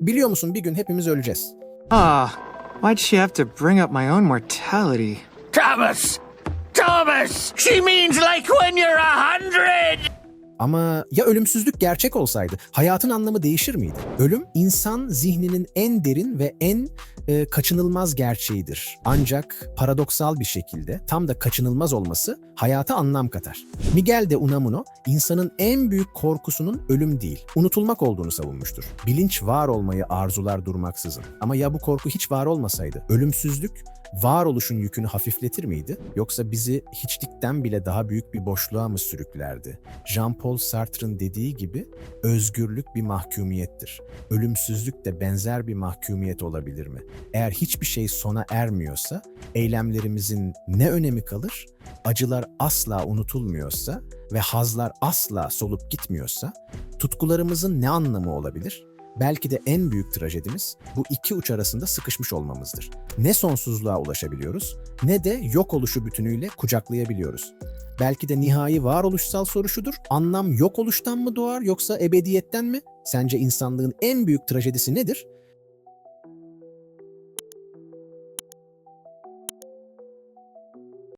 Biliyor musun bir gün hepimiz öleceğiz. Ah, why'd she have to bring up my own mortality? Thomas! Thomas! She means like when you're a hundred! Ama ya ölümsüzlük gerçek olsaydı hayatın anlamı değişir miydi? Ölüm insan zihninin en derin ve en e, kaçınılmaz gerçeğidir. Ancak paradoksal bir şekilde tam da kaçınılmaz olması hayata anlam katar. Miguel de Unamuno insanın en büyük korkusunun ölüm değil, unutulmak olduğunu savunmuştur. Bilinç var olmayı arzular durmaksızın. Ama ya bu korku hiç var olmasaydı? Ölümsüzlük varoluşun yükünü hafifletir miydi? Yoksa bizi hiçlikten bile daha büyük bir boşluğa mı sürüklerdi? Jean-Paul Sartre'ın dediği gibi özgürlük bir mahkumiyettir. Ölümsüzlük de benzer bir mahkumiyet olabilir mi? Eğer hiçbir şey sona ermiyorsa, eylemlerimizin ne önemi kalır? Acılar asla unutulmuyorsa ve hazlar asla solup gitmiyorsa, tutkularımızın ne anlamı olabilir? Belki de en büyük trajedimiz bu iki uç arasında sıkışmış olmamızdır. Ne sonsuzluğa ulaşabiliyoruz ne de yok oluşu bütünüyle kucaklayabiliyoruz. Belki de nihai varoluşsal soru. Anlam yok oluştan mı doğar yoksa ebediyetten mi? Sence insanlığın en büyük trajedisi nedir?